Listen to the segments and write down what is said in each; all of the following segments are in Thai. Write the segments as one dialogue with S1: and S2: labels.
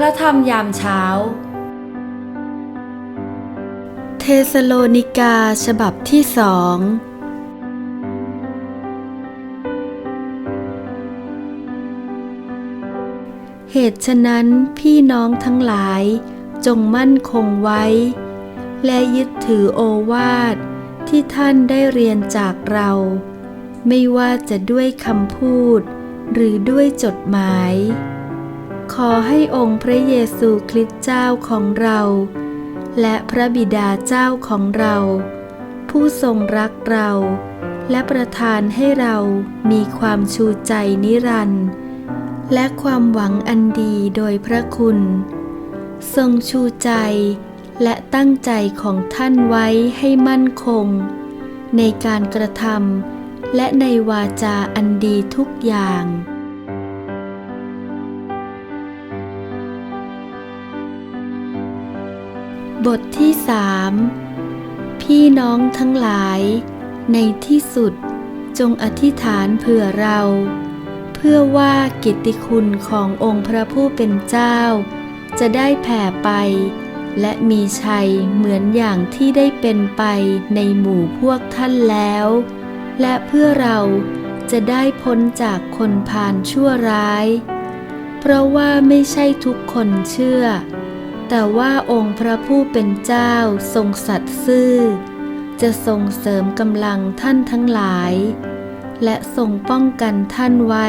S1: พระธรรมยามเช้า
S2: เทสโลนิกาฉบับที่สองเหตุฉะนั้นพี่น้องทั้งหลายจงมั่นคงไว้ และยึดถือโอวาทที่ท่านได้เรียนจากเรา ไม่ว่าจะด้วยคำพูด หรือด้วยจดหมาย ขอให้องค์พระเยซูคริสต์เจ้าของเรา และพระบิดาเจ้าของเรา ผู้ทรงรักเรา และประทานให้เรามีความชูใจนิรันดร์และความหวังอันดีโดยพระคุณ ทรงชูใจและตั้งใจของท่านไว้ให้มั่นคง ในการกระทำและในวาจาอันดีทุกอย่าง บทที่สามพี่น้องทั้งหลาย ในที่สุดจงอธิษฐานเผื่อเรา เพื่อว่ากิตติคุณขององค์พระผู้เป็นเจ้า จะได้แผ่ไป และมีชัยเหมือนอย่างที่ได้เป็นไปในหมู่พวกท่านแล้ว และเพื่อเราจะได้พ้นจากคนพาลชั่วร้าย เพราะว่าไม่ใช่ทุกคนเชื่อ แต่ว่าองค์พระผู้เป็นเจ้าทรงสัตย์ซื่อ จะทรงเสริมกำลังท่านทั้งหลาย และทรงป้องกันท่านไว้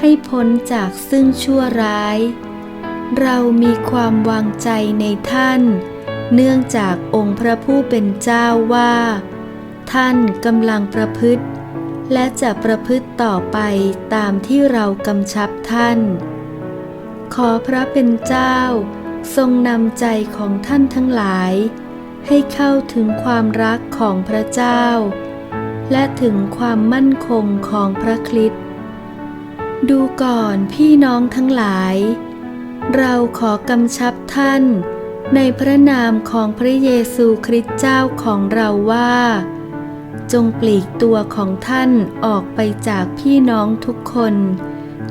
S2: ให้พ้นจากซึ่งชั่วร้าย เรามีความวางใจในท่าน เนื่องจากองค์พระผู้เป็นเจ้าว่า ท่านกำลังประพฤติ และจะประพฤติต่อไปตามที่เรากำชับท่าน ขอพระเป็นเจ้า ทรงนำใจของท่านทั้งหลาย ให้เข้าถึงความรักของพระเจ้า และถึงความมั่นคงของพระคริสต์ดูก่อนพี่น้องทั้งหลาย เราขอกำชับท่านในพระนามของพระเยซูคริสต์เจ้าของเราว่า จงปลีกตัวของท่านออกไปจากพี่น้องทุกคน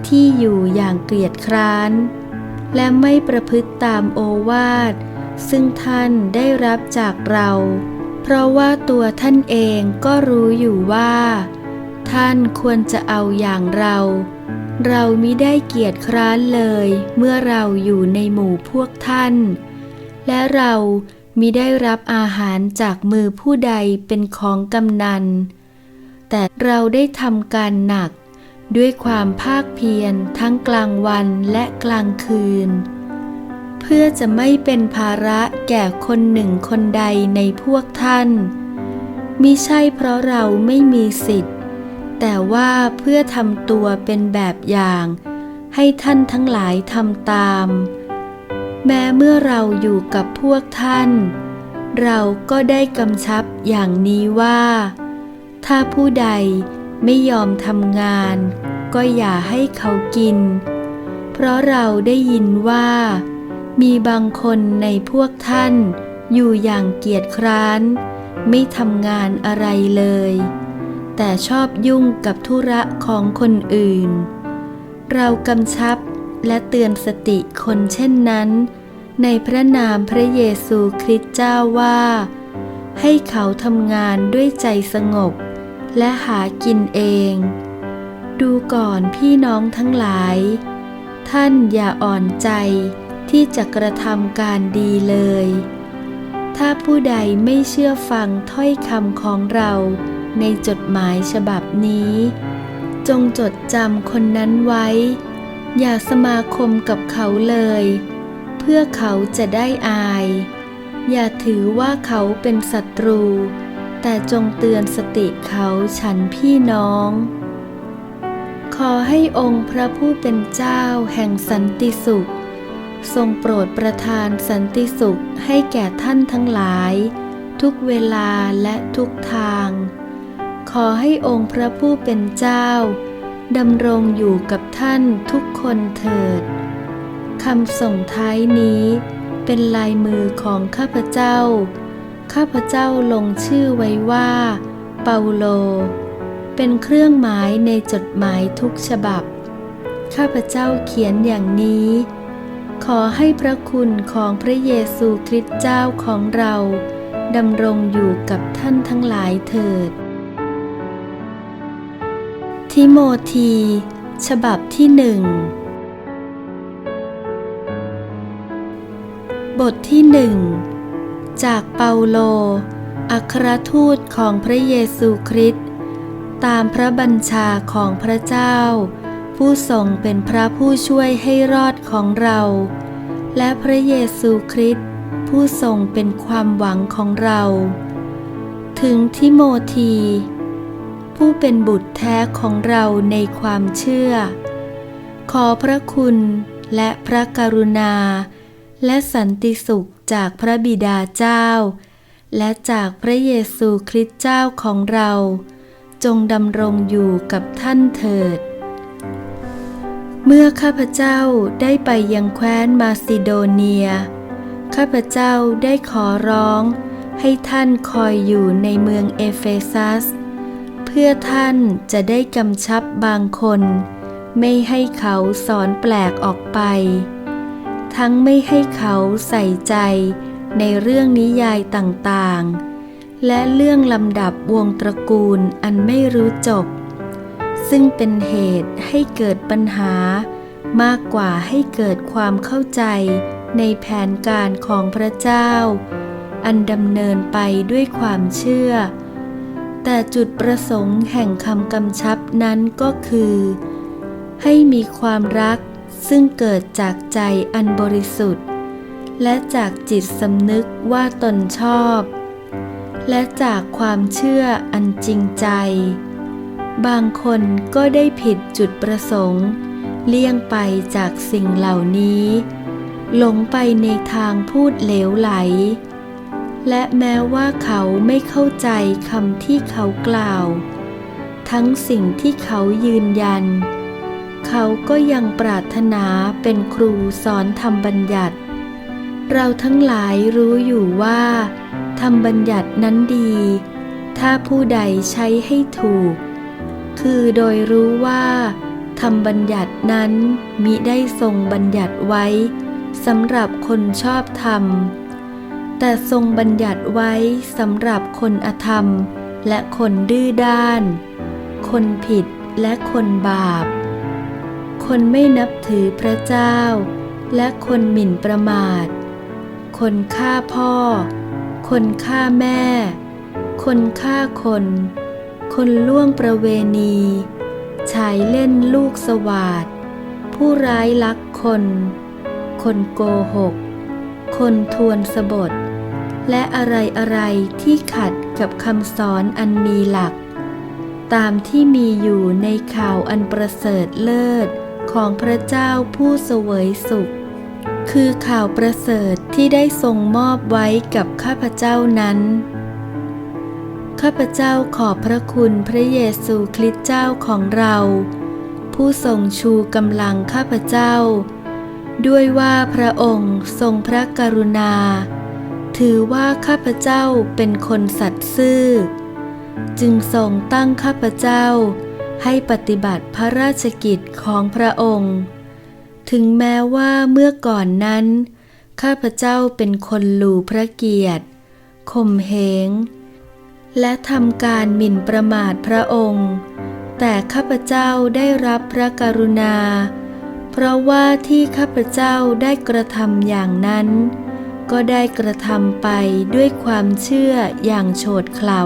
S2: ที่อยู่อย่างเกลียดคร้าน และไม่ประพฤติตามโอวาท ซึ่งท่านได้รับจากเรา เพราะว่าตัวท่านเองก็รู้อยู่ว่า ท่านควรจะเอาอย่างเรา เรามิได้เกียจคร้านเลยเมื่อเราอยู่ในหมู่พวกท่าน และเรามิได้รับอาหารจากมือผู้ใดเป็นของกำนัน แต่เราได้ทำการหนัก ด้วยความภาคเพียรทั้งกลางวันและกลางคืน เพื่อจะไม่เป็นภาระแก่คนหนึ่งคนใดในพวกท่านมิใช่เพราะเราไม่มีสิทธิ์ แต่ว่าเพื่อทำตัวเป็นแบบอย่าง ให้ท่านทั้งหลายทำตาม แม้เมื่อเราอยู่กับพวกท่าน เราก็ได้กำชับอย่างนี้ว่า ถ้าผู้ใด ไม่ยอมทำงาน ก็อย่าให้เขากิน เพราะเราได้ยินว่า มีบางคนในพวกท่านอยู่อย่างเกียจคร้าน ไม่ทำงานอะไรเลย แต่ชอบยุ่งกับธุระของคนอื่น เรากำชับและเตือนสติคนเช่นนั้น ในพระนามพระเยซูคริสต์เจ้าว่า ให้เขาทำงานด้วยใจสงบ และหากินเอง ดูก่อนพี่น้องทั้งหลาย ท่านอย่าอ่อนใจที่จะกระทำการดีเลย ถ้าผู้ใดไม่เชื่อฟังถ้อยคำของเราในจดหมายฉบับนี้ จงจดจำคนนั้นไว้ อย่าสมาคมกับเขาเลย เพื่อเขาจะได้อาย อย่าถือว่าเขาเป็นศัตรู แต่จงเตือนสติเขาฉันพี่น้อง ขอให้องค์พระผู้เป็นเจ้าแห่งสันติสุข ทรงโปรดประทานสันติสุขให้แก่ท่านทั้งหลาย ทุกเวลาและทุกทาง ขอให้องค์พระผู้เป็นเจ้าดำรงอยู่กับท่านทุกคนเถิดคำส่งท้ายนี้เป็นลายมือของข้าพเจ้า ข้าพเจ้าลงชื่อไว้ว่า เปาโล เป็นเครื่องหมายในจดหมายทุกฉบับ ข้าพเจ้าเขียนอย่างนี้ ขอให้พระคุณของพระเยซูคริสต์เจ้าของเราดำรงอยู่กับท่านทั้งหลายเถิด ทิโมธี ฉบับที่หนึ่ง บทที่หนึ่ง จากเปาโล อัครทูตของพระเยซูคริสต์ตามพระบัญชาของพระเจ้า ผู้ทรงเป็นพระผู้ช่วยให้รอดของเรา และพระเยซูคริสต์ผู้ทรงเป็นความหวังของเรา ถึงทิโมธี ผู้เป็นบุตรแท้ของเราในความเชื่อ ขอพระคุณและพระกรุณา และสันติสุข จากพระบิดาเจ้า และจากพระเยซูคริสต์เจ้าของเรา จงดำรงอยู่กับท่านเถิด เมื่อข้าพเจ้าได้ไปยังแคว้นมาซิโดเนีย ข้าพเจ้าได้ขอร้องให้ท่านคอยอยู่ในเมืองเอเฟซัส เพื่อท่านจะได้กำชับบางคน ไม่ให้เขาสอนแปลกออกไป ทั้งไม่ให้เขาใส่ใจในเรื่องนิยายต่างๆ และเรื่องลำดับวงตระกูลอันไม่รู้จบ ซึ่งเป็นเหตุให้เกิดปัญหามากกว่าให้เกิดความเข้าใจในแผนการของพระเจ้า อันดำเนินไปด้วยความเชื่อ แต่จุดประสงค์แห่งคำกำชับนั้นก็คือ ให้มีความรัก ซึ่งเกิดจากใจอันบริสุทธิ์ และจากจิตสำนึกว่าตนชอบ และจากความเชื่ออันจริงใจ บางคนก็ได้ผิดจุดประสงค์ เลี่ยงไปจากสิ่งเหล่านี้ หลงไปในทางพูดเหลวไหล และแม้ว่าเขาไม่เข้าใจคำที่เขากล่าว ทั้งสิ่งที่เขายืนยัน เขาก็ยังปรารถนาเป็นครูสอนธรรมบัญญัติ เราทั้งหลายรู้อยู่ว่าธรรมบัญญัตินั้นดี ถ้าผู้ใดใช้ให้ถูก คือโดยรู้ว่าธรรมบัญญัตินั้นมิได้ทรงบัญญัติไว้สำหรับคนชอบธรรม แต่ทรงบัญญัติไว้สำหรับคนอธรรม และคนดื้อด้าน คนผิดและคนบาป คนไม่นับถือพระเจ้า และคนหมิ่นประมาท คนฆ่าพ่อ คนฆ่าแม่ คนฆ่าคน คนล่วงประเวณีชายเล่นลูกสวาดผู้ร้ายลักคน คนโกหก คนทวนสบท และอะไรอะไรที่ขัดกับคำสอนอันมีหลัก ตามที่มีอยู่ในข่าวอันประเสริฐเลิศ ของพระเจ้าผู้เสวยสุข คือข่าวประเสริฐที่ได้ทรงมอบไว้กับข้าพเจ้านั้น ข้าพเจ้าขอบพระคุณพระเยซูคริสต์เจ้าของเรา ผู้ทรงชูกำลังข้าพเจ้า ด้วยว่าพระองค์ทรงพระกรุณา ถือว่าข้าพเจ้าเป็นคนสัตย์ซื่อ จึงทรงตั้งข้าพเจ้า ให้ปฏิบัติพระราชกิจของพระองค์ ถึงแม้ว่าเมื่อก่อนนั้น ข้าพเจ้าเป็นคนหลูพระเกียรติข่มเหง และทำการหมิ่นประมาทพระองค์ แต่ข้าพเจ้าได้รับพระกรุณา เพราะว่าที่ข้าพเจ้าได้กระทำอย่างนั้น ก็ได้กระทำไปด้วยความเชื่ออย่างโฉดเขลา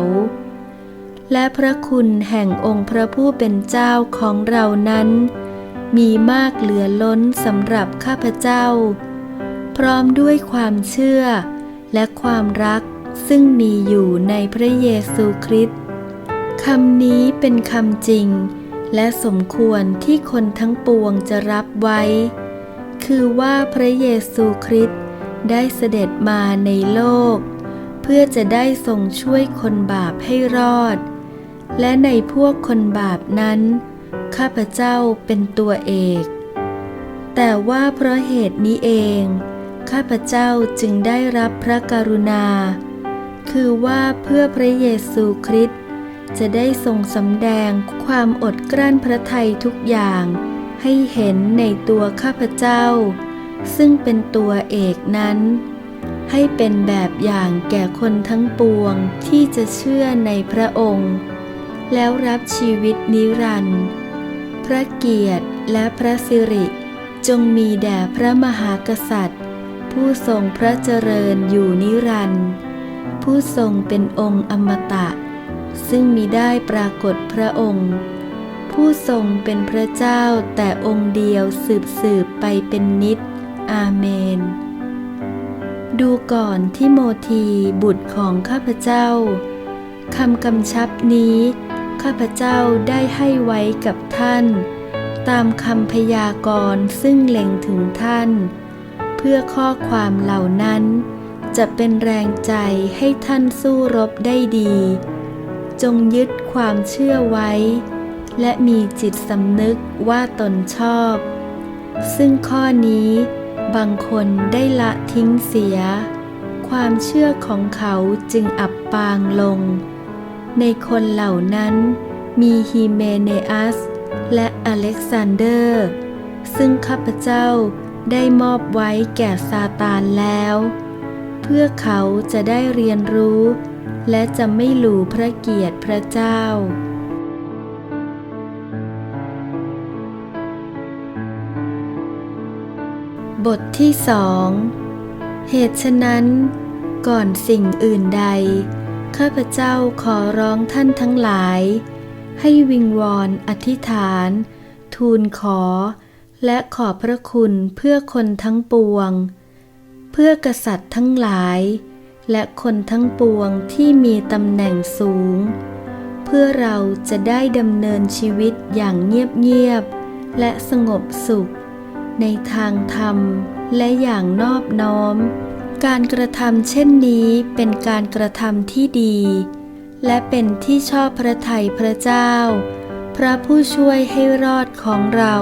S2: และพระคุณแห่งองค์พระผู้เป็นเจ้าของเรานั้น มีมากเหลือล้นสำหรับข้าพเจ้า พร้อมด้วยความเชื่อ และความรักซึ่งมีอยู่ในพระเยซูคริสต์คำนี้เป็นคำจริง และสมควรที่คนทั้งปวงจะรับไว้ คือว่าพระเยซูคริสต์ได้เสด็จมาในโลก เพื่อจะได้ทรงช่วยคนบาปให้รอด และในพวกคนบาปนั้น ข้าพเจ้าเป็นตัวเอก แต่ว่าเพราะเหตุนี้เอง ข้าพเจ้าจึงได้รับพระกรุณา คือว่าเพื่อพระเยซูคริสต์จะได้ทรงสำแดงความอดกลั้นพระทัยทุกอย่างให้เห็นในตัวข้าพเจ้า ซึ่งเป็นตัวเอกนั้น ให้เป็นแบบอย่างแก่คนทั้งปวงที่จะเชื่อในพระองค์ แล้วรับชีวิตนิรันดร์พระเกียรติและพระสิริจงมีแด่พระมหากษัตริย์ ผู้ทรงพระเจริญอยู่นิรันดร์ผู้ทรงเป็นองค์อมตะ ซึ่งมีได้ปรากฏพระองค์ ผู้ทรงเป็นพระเจ้าแต่องค์เดียวสืบสืบไปเป็นนิจอาเมน ดูก่อนที่โมทีบุตรของข้าพเจ้าคำกำชับนี้ ข้าพเจ้าได้ให้ไว้กับท่าน ตามคำพยากรณ์ซึ่งเล็งถึงท่าน เพื่อข้อความเหล่านั้น จะเป็นแรงใจให้ท่านสู้รบได้ดี จงยึดความเชื่อไว้ และมีจิตสำนึกว่าตนชอบ ซึ่งข้อนี้บางคนได้ละทิ้งเสีย ความเชื่อของเขาจึงอับปางลง ในคนเหล่านั้นมีฮีเมเนอัสและอเล็กซานเดอร์ ซึ่งข้าพเจ้าได้มอบไว้แก่ซาตานแล้ว เพื่อเขาจะได้เรียนรู้ และจะไม่หลูพระเกียรติพระเจ้า บทที่สองเหตุฉะนั้น ก่อนสิ่งอื่นใด ข้าพเจ้าขอร้องท่านทั้งหลาย ให้วิงวอนอธิษฐาน ทูลขอ และขอบพระคุณเพื่อคนทั้งปวง เพื่อกษัตริย์ทั้งหลาย และคนทั้งปวงที่มีตำแหน่งสูง เพื่อเราจะได้ดำเนินชีวิตอย่างเงียบๆและสงบสุข ในทางธรรมและอย่างนอบน้อม การกระทำเช่นนี้เป็นการกระทำที่ดี และเป็นที่ชอบพระทัยพระเจ้า พระผู้ช่วยให้รอดของเรา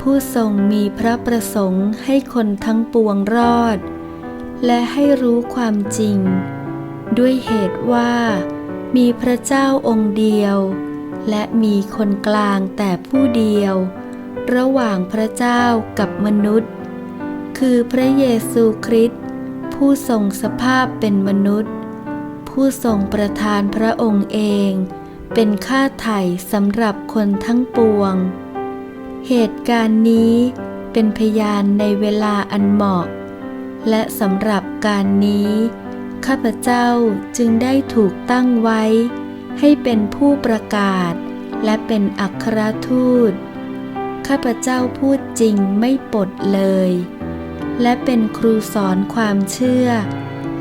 S2: ผู้ทรงมีพระประสงค์ให้คนทั้งปวงรอด และให้รู้ความจริง ด้วยเหตุว่า มีพระเจ้าองค์เดียว และมีคนกลางแต่ผู้เดียว ระหว่างพระเจ้ากับมนุษย์คือพระเยซูคริสต์ ผู้ทรงสภาพเป็นมนุษย์ ผู้ทรงประทานพระองค์เอง เป็นค่าไถ่สำหรับคนทั้งปวง เหตุการณ์นี้เป็นพยานในเวลาอันเหมาะ และสำหรับการนี้ ข้าพเจ้าจึงได้ถูกตั้งไว้ ให้เป็นผู้ประกาศ และเป็นอัครทูต ข้าพเจ้าพูดจริงไม่ปดเลย และเป็นครูสอนความเชื่อ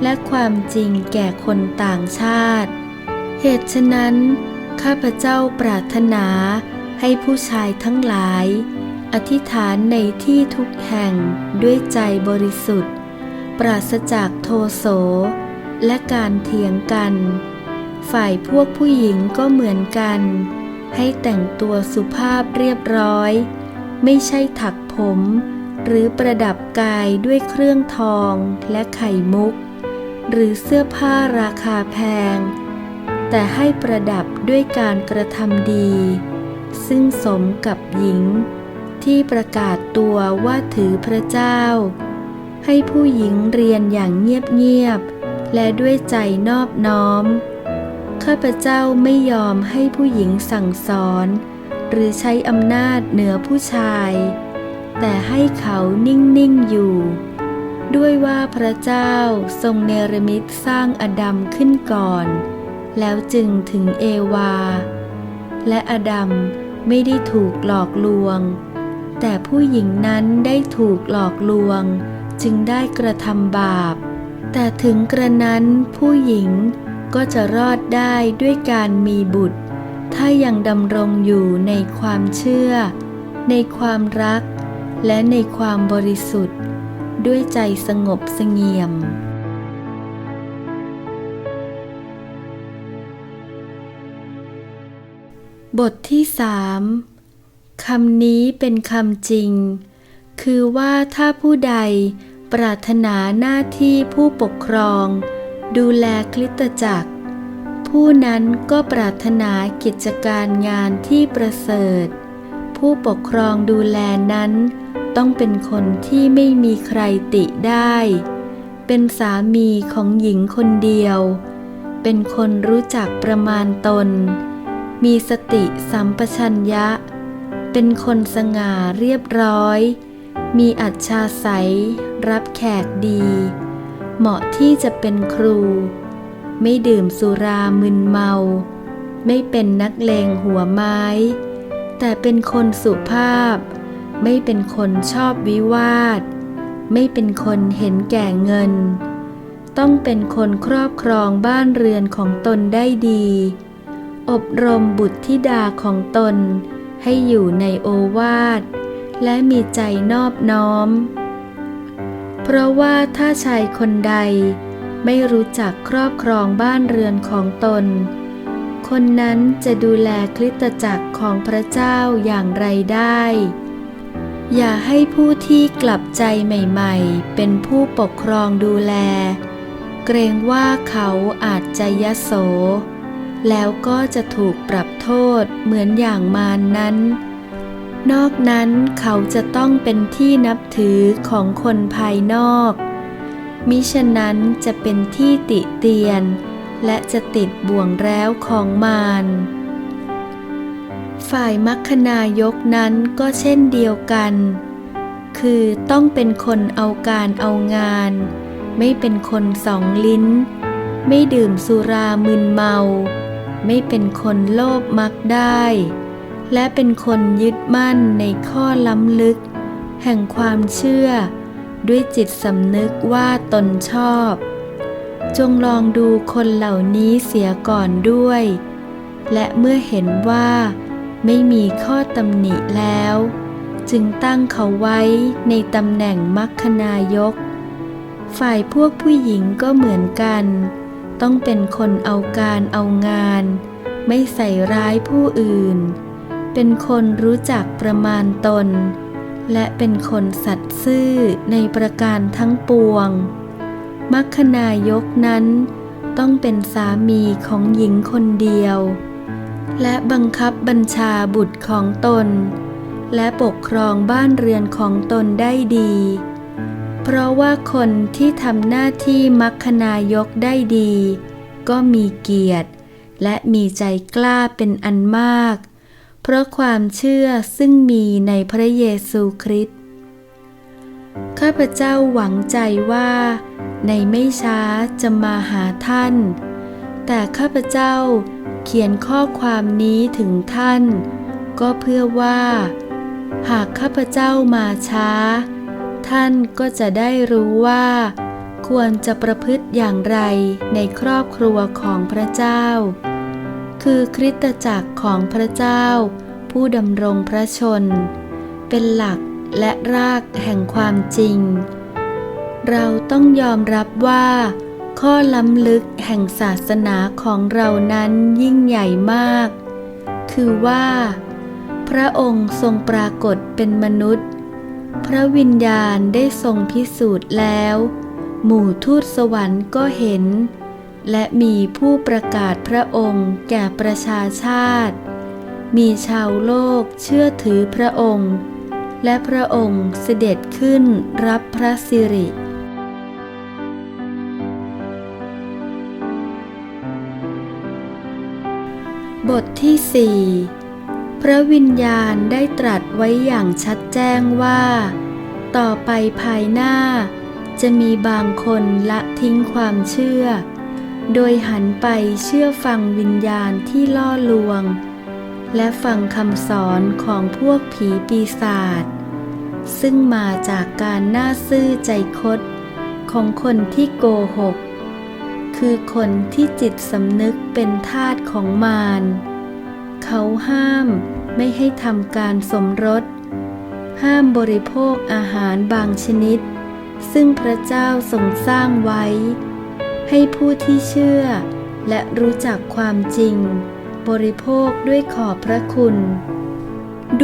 S2: และความจริงแก่คนต่างชาติ เหตุฉะนั้น ข้าพเจ้าปรารถนาให้ผู้ชายทั้งหลาย อธิษฐานในที่ทุกแห่งด้วยใจบริสุทธิ์ ปราศจากโทโส และการเถียงกัน ฝ่ายพวกผู้หญิงก็เหมือนกัน ให้แต่งตัวสุภาพเรียบร้อย ไม่ใช่ถักผม หรือประดับกายด้วยเครื่องทองและไข่มุก หรือเสื้อผ้าราคาแพง แต่ให้ประดับด้วยการกระทำดี ซึ่งสมกับหญิง ที่ประกาศตัวว่าถือพระเจ้า ให้ผู้หญิงเรียนอย่างเงียบๆและด้วยใจนอบน้อม ข้าพเจ้าไม่ยอมให้ผู้หญิงสั่งสอน หรือใช้อำนาจเหนือผู้ชาย แต่ให้เขานิ่ง ๆ อยู่ ด้วยว่าพระเจ้าทรงเนรมิตสร้างอดัมขึ้นก่อน แล้วจึงถึงเอวา และอดัมไม่ได้ถูกหลอกลวง แต่ผู้หญิงนั้นได้ถูกหลอกลวง จึงได้กระทำบาป แต่ถึงกระนั้นผู้หญิงก็จะรอดได้ด้วยการมีบุตร ถ้ายังดำรงอยู่ในความเชื่อ ในความรัก และในความบริสุทธิ์ ด้วยใจสงบสงี่ยม บทที่สามคำนี้เป็นคำจริง คือว่าถ้าผู้ใดปรารถนาหน้าที่ผู้ปกครอง ดูแลคริตจักร ผู้นั้นก็ปรารถนากิจการงานที่ประเสริฐ ผู้ปกครองดูแลนั้น ต้องเป็นคนที่ไม่มีใครติได้ เป็นสามีของหญิงคนเดียว เป็นคนรู้จักประมาณตน มีสติสัมปชัญญะ เป็นคนสง่าเรียบร้อย มีอัจฉาใสยรับแขกดี เหมาะที่จะเป็นครู ไม่ดื่มสุรามึนเมา ไม่เป็นนักเลงหัวไม้ แต่เป็นคนสุภาพ ไม่เป็นคนชอบวิวาท ไม่เป็นคนเห็นแก่เงิน ต้องเป็นคนครอบครองบ้านเรือนของตนได้ดี อบรมบุตรธิดาของตน ให้อยู่ในโอวาท และมีใจนอบน้อม เพราะว่าถ้าชายคนใด ไม่รู้จักครอบครองบ้านเรือนของตน คนนั้นจะดูแลคริสตจักรของพระเจ้าอย่างไรได้ อย่าให้ผู้ที่กลับใจใหม่ๆ เป็นผู้ปกครองดูแล เกรงว่าเขาอาจจะยโส แล้วก็จะถูกปรับโทษเหมือนอย่างมารนนั้น นอกนั้นเขาจะต้องเป็นที่นับถือของคนภายนอก มิฉะนั้นจะเป็นที่ติเตียน และจะติดบ่วงแล้วของมารฝ่ายมัคคนายกนั้นก็เช่นเดียวกัน คือต้องเป็นคนเอาการเอางาน ไม่เป็นคนสองลิ้น ไม่ดื่มสุรามึนเมา ไม่เป็นคนโลภมักได้ และเป็นคนยึดมั่นในข้อล้ำลึก แห่งความเชื่อ ด้วยจิตสำนึกว่าตนชอบ จงลองดูคนเหล่านี้เสียก่อนด้วย และเมื่อเห็นว่า ไม่มีข้อตำหนิแล้ว จึงตั้งเขาไว้ในตำแหน่งมัคคนายก ฝ่ายพวกผู้หญิงก็เหมือนกัน ต้องเป็นคนเอาการเอางาน ไม่ใส่ร้ายผู้อื่น เป็นคนรู้จักประมาณตน และเป็นคนสัตย์ซื่อในประการทั้งปวง มัคคนายกนั้นต้องเป็นสามีของหญิงคนเดียว และบังคับบัญชาบุตรของตน และปกครองบ้านเรือนของตนได้ดี เพราะว่าคนที่ทำหน้าที่มัคคนายกได้ดี ก็มีเกียรติ และมีใจกล้าเป็นอันมาก เพราะความเชื่อซึ่งมีในพระเยซูคริสต์ข้าพเจ้าหวังใจว่า ในไม่ช้าจะมาหาท่าน แต่ข้าพเจ้าเขียนข้อความนี้ถึงท่าน ก็เพื่อว่า หากข้าพเจ้ามาช้า ท่านก็จะได้รู้ว่า ควรจะประพฤติอย่างไรในครอบครัวของพระเจ้า คือคริสตจักรของพระเจ้า ผู้ดำรงพระชน เป็นหลักและรากแห่งความจริง เราต้องยอมรับว่า ข้อล้ำลึกแห่งศาสนาของเรานั้นยิ่งใหญ่มาก คือว่า พระองค์ทรงปรากฏเป็นมนุษย์ พระวิญญาณได้ทรงพิสูจน์แล้ว หมู่ทูตสวรรค์ก็เห็น และมีผู้ประกาศพระองค์แก่ประชาชาติ มีชาวโลกเชื่อถือพระองค์และพระองค์เสด็จขึ้นรับพระสิริ บทที่สี่พระวิญญาณได้ตรัสไว้อย่างชัดแจ้งว่า ต่อไปภายหน้า จะมีบางคนละทิ้งความเชื่อ โดยหันไปเชื่อฟังวิญญาณที่ล่อลวง และฟังคำสอนของพวกผีปีศาจซึ่งมาจากการน่าซื่อใจคดของคนที่โกหก คือคนที่จิตสำนึกเป็นทาสของมาร เขาห้ามไม่ให้ทำการสมรส ห้ามบริโภคอาหารบางชนิด ซึ่งพระเจ้าทรงสร้างไว้ ให้ผู้ที่เชื่อ และรู้จักความจริง บริโภคด้วยขอบพระคุณ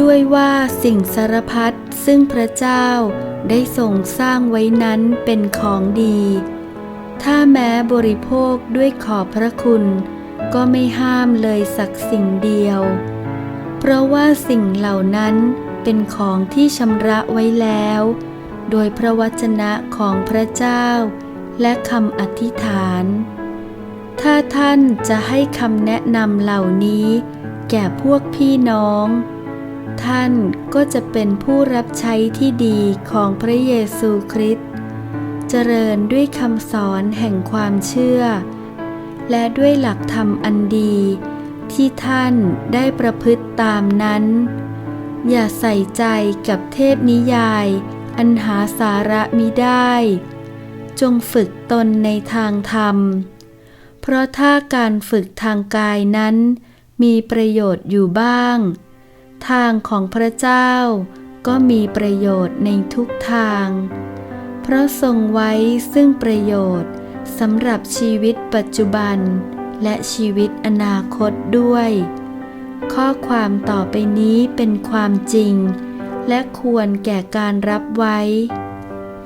S2: ด้วยว่าสิ่งสารพัดซึ่งพระเจ้าได้ทรงสร้างไว้นั้นเป็นของดี ถ้าแม้บริโภคด้วยขอบพระคุณ ก็ไม่ห้ามเลยสักสิ่งเดียว เพราะว่าสิ่งเหล่านั้นเป็นของที่ชำระไว้แล้ว โดยพระวจนะของพระเจ้า และคำอธิษฐาน ถ้าท่านจะให้คำแนะนำเหล่านี้ แก่พวกพี่น้อง ท่านก็จะเป็นผู้รับใช้ที่ดีของพระเยซูคริสต์ เจริญด้วยคำสอนแห่งความเชื่อ และด้วยหลักธรรมอันดี ที่ท่านได้ประพฤติตามนั้น อย่าใส่ใจกับเทพนิยาย อันหาสาระมิได้ จงฝึกตนในทางธรรม เพราะถ้าการฝึกทางกายนั้น มีประโยชน์อยู่บ้าง ทางของพระเจ้าก็มีประโยชน์ในทุกทาง เพราะทรงไว้ซึ่งประโยชน์สำหรับชีวิตปัจจุบัน และชีวิตอนาคตด้วย ข้อความต่อไปนี้เป็นความจริง และควรแก่การรับไว้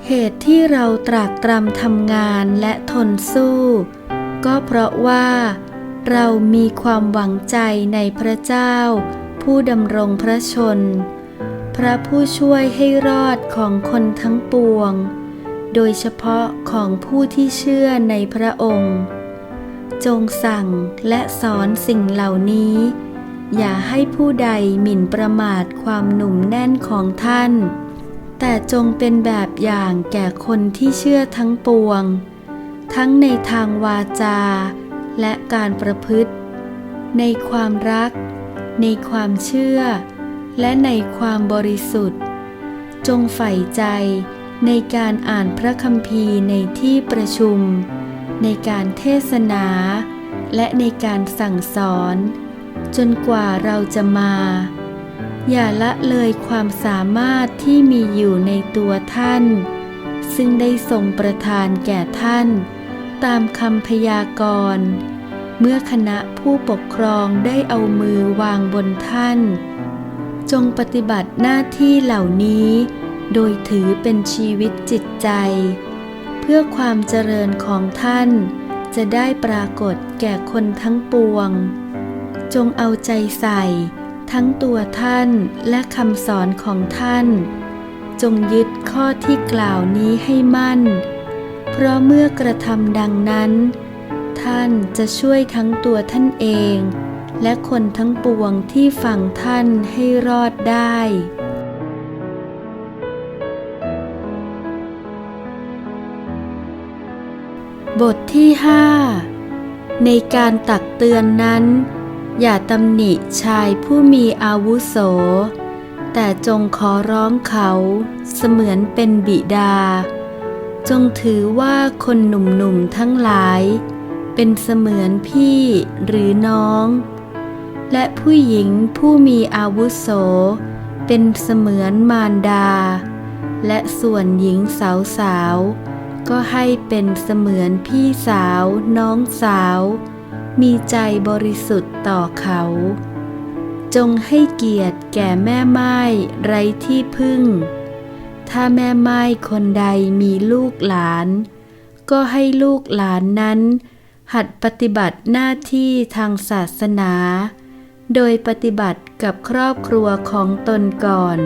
S2: เหตุที่เราตรากตรำทำงานและทนสู้ ก็เพราะว่า เรามีความหวังใจในพระเจ้า ผู้ดำรงพระชน พระผู้ช่วยให้รอดของคนทั้งปวง โดยเฉพาะของผู้ที่เชื่อในพระองค์ จงสั่งและสอนสิ่งเหล่านี้ อย่าให้ผู้ใดหมิ่นประมาทความหนุ่มแน่นของท่าน แต่จงเป็นแบบอย่างแก่คนที่เชื่อทั้งปวง ทั้งในทางวาจา และการประพฤติ ในความรัก ในความเชื่อ และในความบริสุทธิ์ จงใฝ่ใจ ในการอ่านพระคัมภีร์ในที่ประชุม ในการเทศนา และในการสั่งสอน จนกว่าเราจะมา อย่าละเลยความสามารถที่มีอยู่ในตัวท่าน ซึ่งได้ทรงประทานแก่ท่าน ตามคำพยากรณ์เมื่อคณะผู้ปกครองได้เอามือวางบนท่าน จงปฏิบัติหน้าที่เหล่านี้ โดยถือเป็นชีวิตจิตใจ เพื่อความเจริญของท่านจะได้ปรากฏแก่คนทั้งปวง จงเอาใจใส่ทั้งตัวท่านและคำสอนของท่าน จงยึดข้อที่กล่าวนี้ให้มั่น เพราะเมื่อกระทำดังนั้น ท่านจะช่วยทั้งตัวท่านเอง และคนทั้งปวงที่ฟังท่านให้รอดได้ บทที่ห้าในการตักเตือนนั้น อย่าตำหนิชายผู้มีอาวุโส แต่จงขอร้องเขาเสมือนเป็นบิดา จงถือว่าคนหนุ่มๆทั้งหลาย เป็นเสมือนพี่หรือน้อง และผู้หญิงผู้มีอาวุโส เป็นเสมือนมารดา และส่วนหญิงสาวๆ ก็ให้เป็นเสมือนพี่สาวน้องสาว มีใจบริสุทธิ์ต่อเขา จงให้เกียรติแก่แม่ไม้ไร้ที่พึ่ง ถ้าแม่ไม้คนใดมีลูกหลาน ก็ให้ลูกหลานนั้น หัดปฏิบัติหน้าที่ทางศาสนา โดยปฏิบัติกับครอบครัวของตนก่อน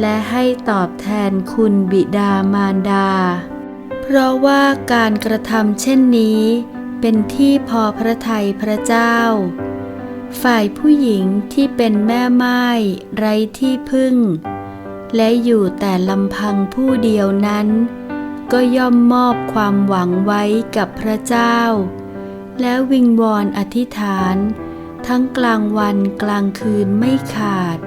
S2: และให้ตอบแทนคุณบิดามารดา เพราะว่าการกระทำเช่นนี้ เป็นที่พอพระทัยพระเจ้า ฝ่ายผู้หญิงที่เป็นแม่ไม้ไร้ที่พึ่ง และอยู่แต่ลำพังผู้เดียวนั้น ก็ย่อมมอบความหวังไว้กับพระเจ้า แล้ววิงวอนอธิษฐาน ทั้งกลางวันกลางคืนไม่ขาด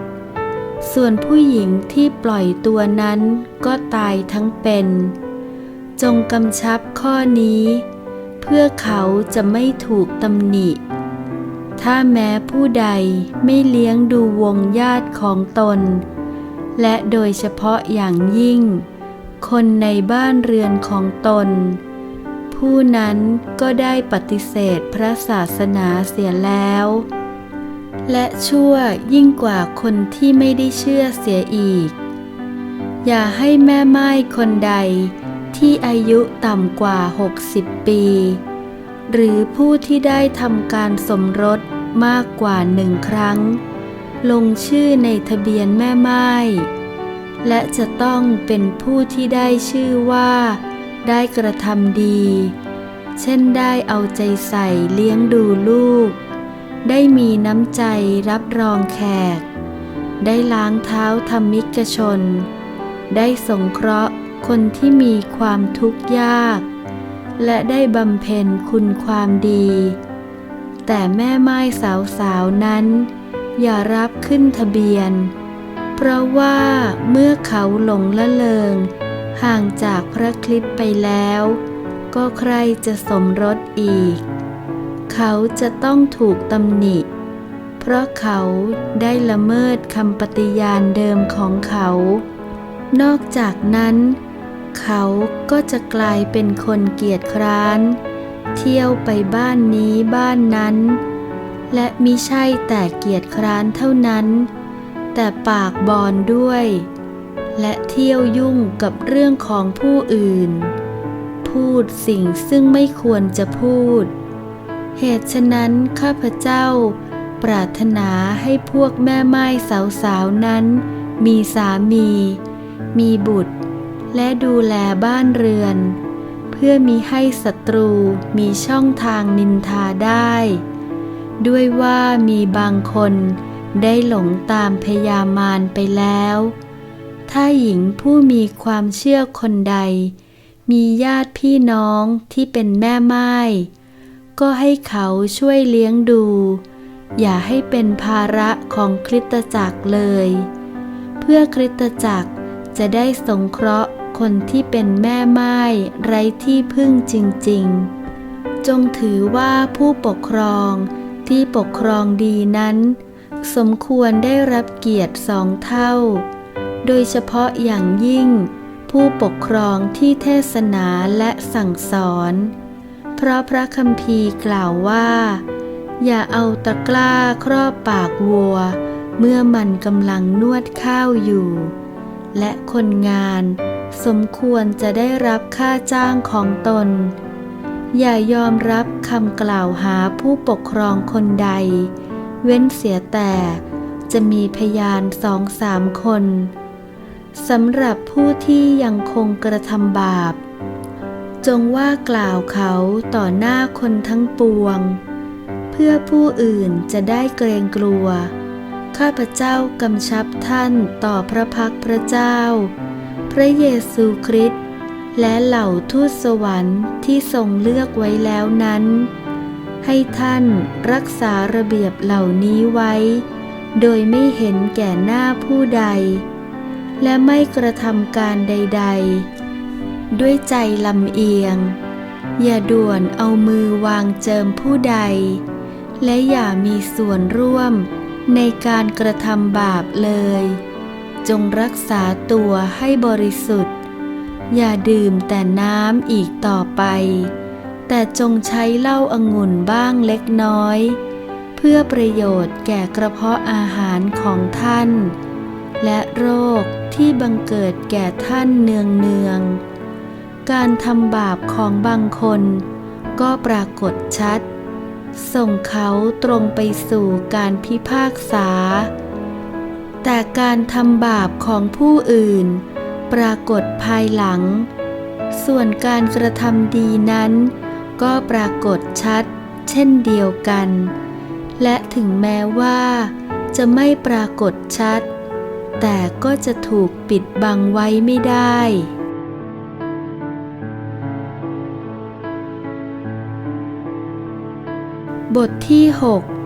S2: ส่วนผู้หญิงที่ปล่อยตัวนั้นก็ตายทั้งเป็น จงกำชับข้อนี้ เพื่อเขาจะไม่ถูกตำหนิ ถ้าแม้ผู้ใดไม่เลี้ยงดูวงญาติของตน และโดยเฉพาะอย่างยิ่ง คนในบ้านเรือนของตน ผู้นั้นก็ได้ปฏิเสธพระศาสนาเสียแล้ว และชั่วยิ่งกว่าคนที่ไม่ได้เชื่อเสียอีก อย่าให้แม่ไม้คนใด ที่อายุต่ำกว่า 60 ปี หรือผู้ที่ได้ทำการสมรสมากกว่าหนึ่งครั้ง ลงชื่อในทะเบียนแม่ไม้และจะต้องเป็นผู้ที่ได้ชื่อว่า ได้กระทำดี เช่นได้เอาใจใส่เลี้ยงดูลูก ได้มีน้ำใจรับรองแขก ได้ล้างเท้าธรรมิกชน ได้สงเคราะห์ คนที่มีความทุกข์ยาก และได้บำเพ็ญคุณความดี แต่แม่ไม้สาวๆนั้น อย่ารับขึ้นทะเบียน เพราะว่าเมื่อเขาหลงละเลง ห่างจากพระคริสต์ไปแล้ว ก็ใครจะสมรสอีก เขาจะต้องถูกตำหนิ เพราะเขาได้ละเมิดคำปฏิญาณเดิมของเขานอกจากนั้น เขาก็จะกลายเป็นคนเกียจคร้าน เที่ยวไปบ้านนี้บ้านนั้น และมิใช่แต่เกียจคร้านเท่านั้น แต่ปากบอนด้วย และเที่ยวยุ่งกับเรื่องของผู้อื่น พูดสิ่งซึ่งไม่ควรจะพูด เหตุฉะนั้นข้าพเจ้า ปรารถนาให้พวกแม่ไม้สาวๆนั้น มีสามี มีบุตร และดูแลบ้านเรือน เพื่อมีให้ศัตรูมีช่องทางนินทาได้ ด้วยว่ามีบางคนได้หลงตามพยามารไปแล้ว ถ้าหญิงผู้มีความเชื่อคนใด มีญาติพี่น้องที่เป็นแม่ไม้ก็ให้เขาช่วยเลี้ยงดู อย่าให้เป็นภาระของคริสตจักรเลย เพื่อคริสตจักรจะได้สงเคราะห์ คนที่เป็นแม่ไม้ไร้ที่พึ่งจริง ๆ จงถือว่าผู้ปกครองที่ปกครองดีนั้น สมควรได้รับเกียรติสองเท่า โดยเฉพาะอย่างยิ่ง ผู้ปกครองที่เทศนาและสั่งสอน เพราะพระคัมภีร์กล่าวว่า อย่าเอาตะกร้าครอบปากวัว เมื่อมันกำลังนวดข้าวอยู่ และคนงาน สมควรจะได้รับค่าจ้างของตน อย่ายอมรับคำกล่าวหาผู้ปกครองคนใด เว้นเสียแต่จะมีพยานสองสามคนสำหรับผู้ที่ยังคงกระทำบาป จงว่ากล่าวเขาต่อหน้าคนทั้งปวง เพื่อผู้อื่นจะได้เกรงกลัว ข้าพเจ้ากำชับท่านต่อพระพักพระเจ้า ระเยซูคริสต์และเหล่าทูตสวรรค์ที่ทรงเลือกไว้แล้วนั้น ให้ท่านรักษาระเบียบเหล่านี้ไว้ โดยไม่เห็นแก่หน้าผู้ใด และไม่กระทำการใด ๆ ด้วยใจลำเอียง อย่าด่วนเอามือวางเจิมผู้ใด และอย่ามีส่วนร่วมในการกระทำบาปเลย จงรักษาตัวให้บริสุทธิ์ อย่าดื่มแต่น้ำอีกต่อไป แต่จงใช้เหล้าอางุ่นบ้างเล็กน้อย เพื่อประโยชน์แก่กระเพาะอาหารของท่าน และโรคที่บังเกิดแก่ท่านเนืองเนือง การทำบาปของบางคนก็ปรากฏชัด ส่งเขาตรงไปสู่การพิพากษา แต่การทำบาปของผู้อื่น ปรากฏภายหลัง ส่วนการกระทำดีนั้น ก็ปรากฏชัด เช่นเดียวกัน และถึงแม้ว่า จะไม่ปรากฏชัด แต่ก็จะถูกปิดบังไว้ไม่ได้บทที่ 6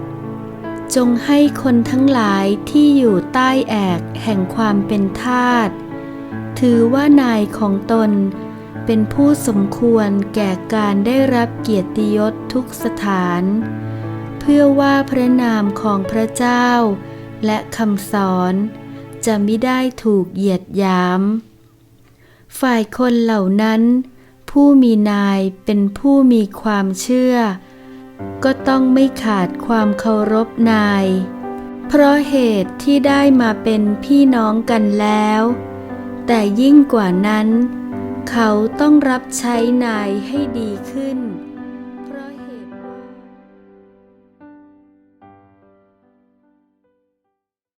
S2: จงให้คนทั้งหลายที่อยู่ใต้แอกแห่งความเป็นทาสถือว่านายของตน เป็นผู้สมควรแก่การได้รับเกียรติยศทุกสถาน เพื่อว่าพระนามของพระเจ้า และคำสอนจะไม่ได้ถูกเหยียดหยาม ฝ่ายคนเหล่านั้น ผู้มีนายเป็นผู้มีความเชื่อ ก็ต้องไม่ขาดความเคารพนาย เพราะเหตุที่ได้มาเป็นพี่น้องกันแล้ว แต่ยิ่งกว่านั้น เขาต้องรับใช้นายให้ดีขึ้น